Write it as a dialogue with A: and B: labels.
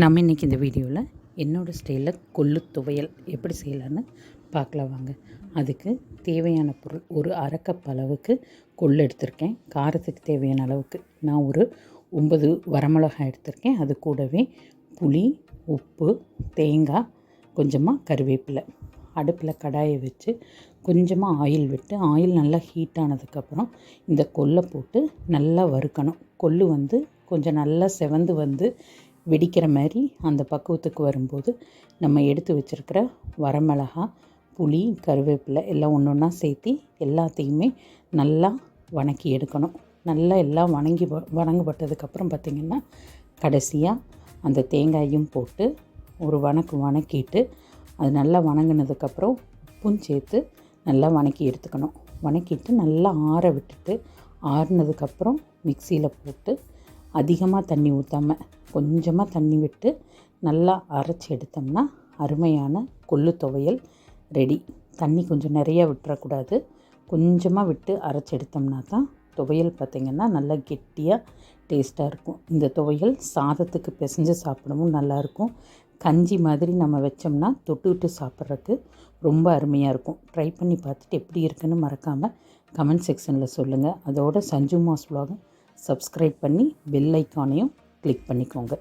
A: நம்ம இன்றைக்கி இந்த வீடியோவில் என்னோடய ஸ்டைலில் கொள்ளு துவையல் எப்படி செய்யலான்னு பார்க்கலாம் வாங்க. அதுக்கு தேவையான பொருள் ஒரு அரைக்கப் அளவுக்கு கொள்ளு எடுத்திருக்கேன். காரத்துக்கு தேவையான அளவுக்கு நான் ஒரு ஒம்பது வரமிளகாய் எடுத்திருக்கேன். அது கூடவே புளி உப்பு தேங்காய் கொஞ்சமாக கருவேப்பிலை. அடுப்பில் கடாயை வச்சு கொஞ்சமாக ஆயில் விட்டு ஆயில் நல்லா ஹீட் ஆனதுக்கப்புறம் இந்த கொல்லை போட்டு நல்லா வறுக்கணும். கொள்ளு வந்து கொஞ்சம் நல்லா செவந்து வந்து வெடிக்கிற மாதிரி அந்த பக்குவத்துக்கு வரும்போது நம்ம எடுத்து வச்சுருக்கிற வரமிளகா புளி கருவேப்பிலை எல்லாம் ஒன்று ஒன்றா சேர்த்து எல்லாத்தையுமே நல்லா வணக்கி எடுக்கணும். நல்லா எல்லாம் வணங்கி வணங்கப்பட்டதுக்கப்புறம் பார்த்திங்கன்னா கடைசியாக அந்த தேங்காயும் போட்டு ஒரு வணக்கு வணக்கிட்டு அது நல்லா வணங்கினதுக்கப்புறம் உப்பும் சேர்த்து நல்லா வணக்கி எடுத்துக்கணும். வணக்கிட்டு நல்லா ஆற விட்டுட்டு ஆறுனதுக்கப்புறம் மிக்சியில் போட்டு அதிகமாக தண்ணி ஊற்றாமல் கொஞ்சமாக தண்ணி விட்டு நல்லா அரைச்சி எடுத்தோம்னா அருமையான கொள்ளு துவையல் ரெடி தண்ணி கொஞ்சம் நிறையா விட்டுறக்கூடாது. கொஞ்சமாக விட்டு அரைச்சி எடுத்தோம்னா தான் துவையல் பார்த்திங்கன்னா நல்லா கெட்டியாக டேஸ்ட்டாக இருக்கும். இந்த துவையல் சாதத்துக்கு பிசைஞ்சு சாப்பிடவும் நல்லாயிருக்கும். கஞ்சி மாதிரி நம்ம வச்சோம்னா தொட்டுக்கிட்டு சாப்பிட்றதுக்கு ரொம்ப அருமையாக இருக்கும். ட்ரை பண்ணி பார்த்துட்டு எப்படி இருக்குன்னு மறக்காமல் கமெண்ட் செக்ஷனில் சொல்லுங்கள் அதோட சஞ்சு மாஸ் vlog சப்ஸ்கிரைப் பண்ணி பெல் ஐக்கானையும் கிளிக் பண்ணிக்கோங்க.